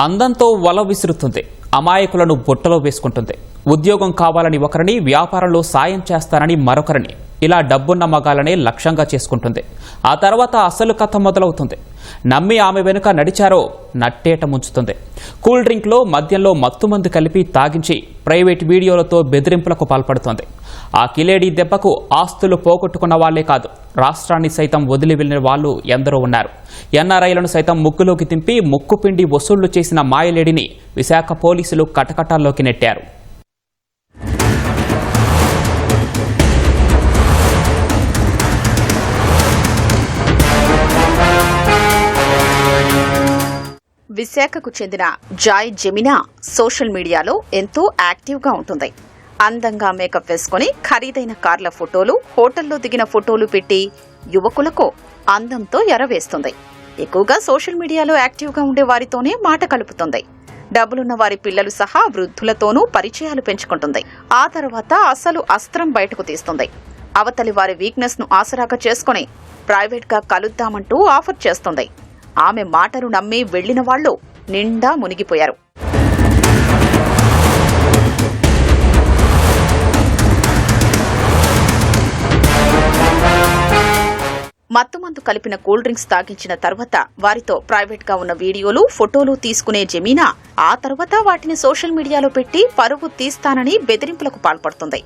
అందంతో వల విసురుతుంది. అమాయకులను బుట్టలో వేసుకుంటుంది. ఉద్యోగం కావాలని ఒకరిని వ్యాపారంలో సాయం చేస్తానని మరొకరిని. ఇలా డబ్బున్న మగాలనే లక్ష్యంగా చేసుకుంటుంది. ఆ తర్వాత అసలు కథ మొదలవుతుంది. నమ్మి ఆమె వెనుక నడిచారో నట్టేట ముంచుతుంది. కూల్ డ్రింక్లో మద్యంలో మత్తుమందు కలిపి తాగించి ప్రైవేట్ వీడియోలతో బెదిరింపులకు పాల్పడుతోంది. ఆ కిలేడి దెబ్బకు ఆస్తులు పోగొట్టుకున్న వాళ్ళే కాదు రాష్ట్రాన్ని సైతం వదిలి వెళ్ళిన వాళ్ళు ఎందరో ఉన్నారు. ఎన్ఆర్ఐలను సైతం ముగ్గులోకి తింపి ముక్కుపిండి వసూళ్ళు చేసిన మాయలేడిని విశాఖ పోలీసులు కటకటాల్లోకి నెట్టారు. విశాఖకు చెందిన జాయ్ జెమినా సోషల్ మీడియాలో ఎంతో యాక్టివ్గా ఉంటుంది. అందంగా మేకప్ వేసుకుని ఖరీదైన కార్ల ఫోటోలు హోటల్లో దిగిన ఫోటోలు పెట్టి యువకులకు అందంతో ఎరవేస్తుంది. ఎక్కువగా సోషల్ మీడియాలో యాక్టివ్గా ఉండే వారితోనే మాట కలుపుతుంది. డబ్బులున్న వారి పిల్లలు సహా వృద్ధులతోనూ పరిచయాలు పెంచుకుంటుంది. ఆ తర్వాత అసలు అస్త్రం బయటకు తీస్తుంది. అవతలి వారి వీక్నెస్ను ఆసరాగా చేసుకుని ప్రైవేట్గా కలుద్దామంటూ ఆఫర్ చేస్తుంది. ఆమె మాటను నమ్మి వెళ్ళిన వాళ్ళు నిండా మునిగిపోయారు. మత్తుమందు కలిపిన కూల్ డ్రింక్స్ తాగించిన తర్వాత వారితో ప్రైవేట్గా ఉన్న వీడియోలు ఫోటోలు తీసుకునే జమీనా ఆ తర్వాత వాటిని సోషల్ మీడియాలో పెట్టి పరువు తీస్తానని బెదిరింపులకు పాల్పడుతుంది.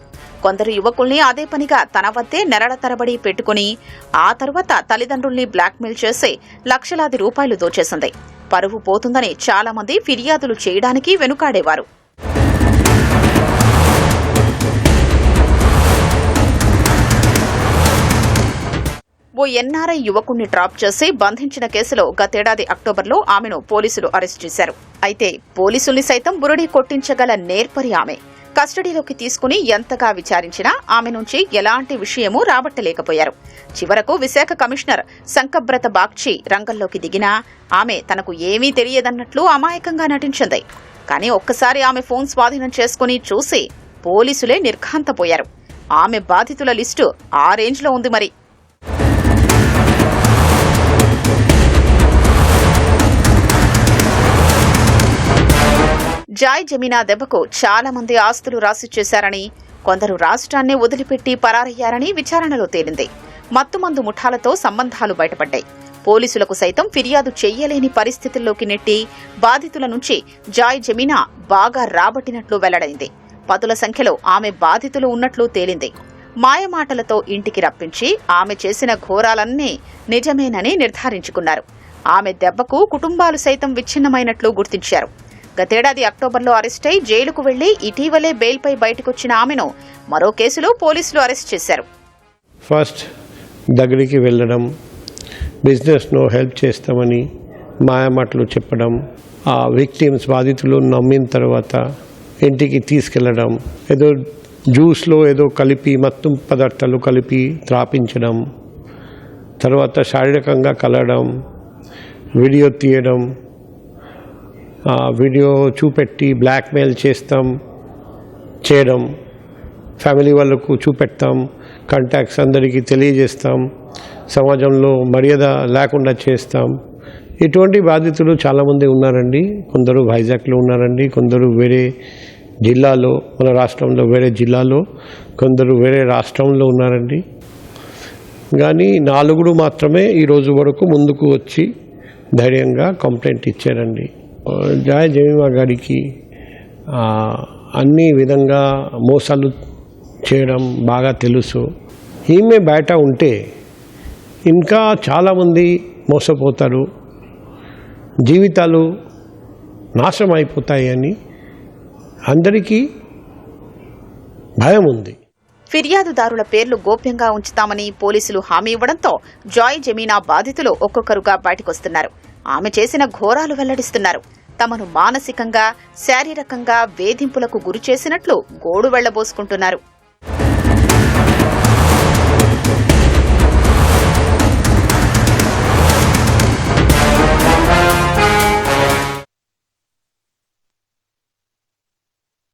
కొందరు యువకుల్ని అదే పనిగా తన వద్దే నెరడ తరబడి పెట్టుకుని ఆ తర్వాత తల్లిదండ్రుల్ని బ్లాక్మెయిల్ చేసి లక్షలాది రూపాయలు దోచేసింది. పరువు పోతుందని చాలా మంది ఫిర్యాదులు చేయడానికి వెనుకాడేవారు. ఓ ఎన్ఆర్ఐ యువకుణ్ణి డ్రాప్ చేసి బంధించిన కేసులో గతేడాది అక్టోబర్లో ఆమెను పోలీసులు అరెస్ట్ చేశారు. అయితే పోలీసుల్ని సైతం బురడి కొట్టించగల నేర్పరి ఆమె. కస్టడీలోకి తీసుకుని ఎంతగా విచారించినా ఆమె నుంచి ఎలాంటి విషయమూ రాబట్టలేకపోయారు. చివరకు విశాఖ కమిషనర్ సంకబ్రత బాగ్చి రంగంలోకి దిగినా ఆమె తనకు ఏమీ తెలియదన్నట్లు అమాయకంగా నటించింది. కానీ ఒక్కసారి ఆమె ఫోన్ స్వాధీనం చేసుకుని చూసి పోలీసులే నిర్ఘాంతపోయారు. ఆమె బాధితుల లిస్టు ఆ రేంజ్లో ఉంది మరి. జాయ్ జమీనా దెబ్బకు చాలా మంది ఆస్తులు రాసి చేశారని కొందరు రాష్ట్రాన్ని వదిలిపెట్టి పరారయ్యారని విచారణలో తేలింది. మత్తుమందు ముఠాలతో సంబంధాలు బయటపడ్డాయి. పోలీసులకు సైతం ఫిర్యాదు చెయ్యలేని పరిస్థితుల్లోకి నెట్టి బాధితుల నుంచి జాయ్ జమీనా బాగా రాబట్టినట్లు వెల్లడైంది. పదుల సంఖ్యలో ఆమె బాధితులు ఉన్నట్లు తేలింది. మాయమాటలతో ఇంటికి రప్పించి ఆమె చేసిన ఘోరాలన్నీ నిజమేనని నిర్ధారించుకున్నారు. ఆమె దెబ్బకు కుటుంబాలు సైతం విచ్ఛిన్నమైనట్లు గుర్తించారు. గతేడాది అక్టోబర్లో అరెస్ట్ అయి జైలుకు వెళ్ళి ఇటీవలే బెయిల్పై బయటకొచ్చిన ఆమెను మరో కేసులో పోలీసులు అరెస్ట్ చేశారు. ఫస్ట్ దగ్గరికి వెళ్ళడం బిజినెస్ను హెల్ప్ చేస్తామని మాయమాటలు చెప్పడం ఆ విక్టిమ్స్ బాధితులు నమ్మిన తర్వాత ఇంటికి తీసుకెళ్ళడం ఏదో జ్యూస్లో ఏదో కలిపి మత్తు పదార్థాలు కలిపి త్రాపించడం తర్వాత శారీరకంగా కలవడం వీడియో తీయడం వీడియో చూపెట్టి బ్లాక్మెయిల్ చేస్తాం చేయడం ఫ్యామిలీ వాళ్ళకు చూపెడతాం కాంటాక్ట్స్ అందరికీ తెలియజేస్తాం సమాజంలో మర్యాద లేకుండా చేస్తాం. ఇటువంటి బాధితులు చాలామంది ఉన్నారండి. కొందరు వైజాగ్లో ఉన్నారండి కొందరు వేరే జిల్లాలో మన రాష్ట్రంలో వేరే జిల్లాలో కొందరు వేరే రాష్ట్రంలో ఉన్నారండి. కానీ నాలుగురు మాత్రమే ఈ రోజు వరకు ముందుకు వచ్చి ధైర్యంగా కంప్లైంట్ ఇచ్చారండి. జాయ్ జమీమా గారికి అన్ని విధంగా మోసాలు చేయడం బాగా తెలుసు. ఈమె బయట ఉంటే ఇంకా చాలామంది మోసపోతారు. జీవితాలు నాశనం అయిపోతాయని అందరికీ భయం ఉంది. ఫిర్యాదుదారుల పేర్లు గోప్యంగా ఉంచుతామని పోలీసులు హామీ ఇవ్వడంతో జాయ్ జమీనా బాధితులు ఒక్కొక్కరుగా బయటకొస్తున్నారు. ఆమె చేసిన ఘోరాలు వెల్లడిస్తున్నారు. తమను మానసికంగా శారీరకంగా వేధింపులకు గురి చేసినట్లు గోడు వెళ్ళబోసుకుంటున్నారు.